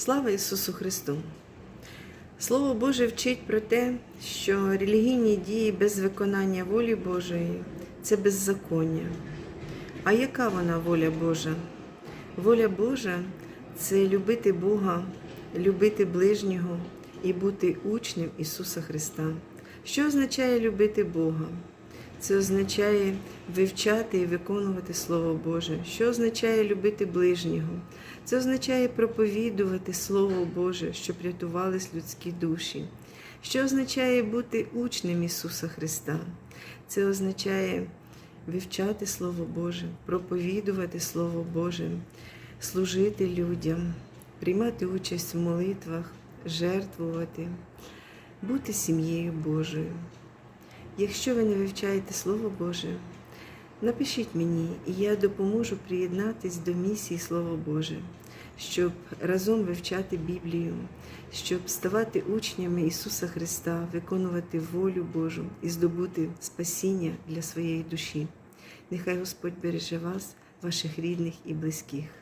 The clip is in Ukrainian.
Слава Ісусу Христу! Слово Боже вчить про те, що релігійні дії без виконання волі Божої це беззаконня. А яка вона воля Божа? Воля Божа це любити Бога, любити ближнього і бути учнем Ісуса Христа. Що означає любити Бога? Це означає вивчати і виконувати Слово Боже. Що означає любити ближнього? Це означає проповідувати Слово Боже, щоб рятувались людські душі. Що означає бути учнем Ісуса Христа? Це означає вивчати Слово Боже, проповідувати Слово Боже, служити людям, приймати участь в молитвах, жертвувати, бути сім'єю Божою. Якщо ви не вивчаєте Слово Боже, напишіть мені, і я допоможу приєднатись до місії Слово Боже, щоб разом вивчати Біблію, щоб ставати учнями Ісуса Христа, виконувати волю Божу і здобути спасіння для своєї душі. Нехай Господь береже вас, ваших рідних і близьких.